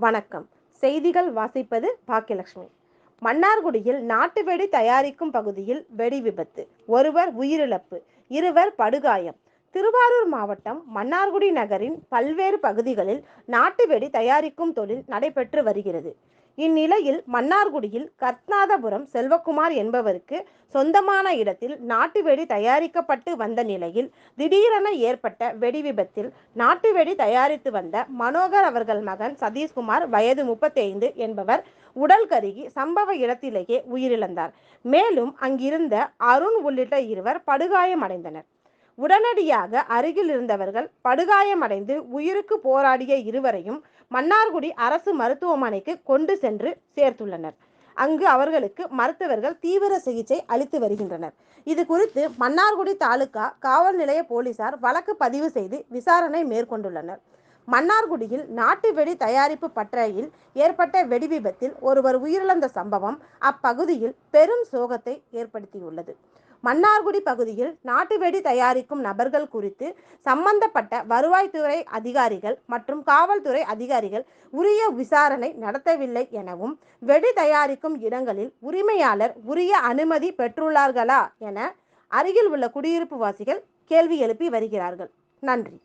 வணக்கம். செய்திகள் வாசிப்பது பாக்கியலட்சுமி. மன்னார்குடியில் நாட்டு வெடி தயாரிக்கும் பகுதியில் வெடி விபத்து. ஒருவர் உயிரிழப்பு. இருவர் படுகாயம். திருவாரூர் மாவட்டம் மன்னார்குடி நகரின் பல்வேறு பகுதிகளில் நாட்டு வெடி தயாரிக்கும் தொழில் நடைபெற்று வருகிறது. இந்நிலையில் மன்னார்குடியில் கத்நாதபுரம் செல்வகுமார் என்பவருக்கு சொந்தமான இடத்தில் நாட்டு வெடி தயாரிக்கப்பட்டு வந்த நிலையில் திடீரென ஏற்பட்ட வெடி விபத்தில் நாட்டு வெடி தயாரித்து வந்த மனோகர் அவர்கள் மகன் சதீஷ்குமார் வயது முப்பத்தைந்து என்பவர் உடல் கருகி சம்பவ இடத்திலேயே உயிரிழந்தார். மேலும் அங்கிருந்த அருண் உள்ளிட்ட இருவர் படுகாயமடைந்தனர். உடனடியாக அருகில் இருந்தவர்கள் படுகாயமடைந்து உயிருக்கு போராடிய இருவரையும் மன்னார்குடி அரசு மருத்துவமனைக்கு கொண்டு சென்று சேர்த்துள்ளனர். அங்கு அவர்களுக்கு மருத்துவர்கள் தீவிர சிகிச்சை அளித்து வருகின்றனர். இது குறித்து மன்னார்குடி தாலுகா காவல் நிலைய போலீசார் வழக்கு பதிவு செய்து விசாரணை மேற்கொண்டுள்ளனர். மன்னார்குடியில் நாட்டு வெடி தயாரிப்பு பட்டறையில் ஏற்பட்ட வெடி விபத்தில் ஒருவர் உயிரிழந்த சம்பவம் அப்பகுதியில் பெரும் சோகத்தை ஏற்படுத்தியுள்ளது. மன்னார்குடி பகுதியில் நாட்டு வெடி தயாரிக்கும் நபர்கள் குறித்து சம்பந்தப்பட்ட வருவாய்த்துறை அதிகாரிகள் மற்றும் காவல்துறை அதிகாரிகள் உரிய விசாரணை நடத்தவில்லை எனவும் வெடி தயாரிக்கும் இடங்களில் உரிமையாளர் உரிய அனுமதி பெற்றுள்ளார்களா என அருகில் உள்ள குடியிருப்பு வாசிகள் கேள்வி எழுப்பி வருகிறார்கள். நன்றி.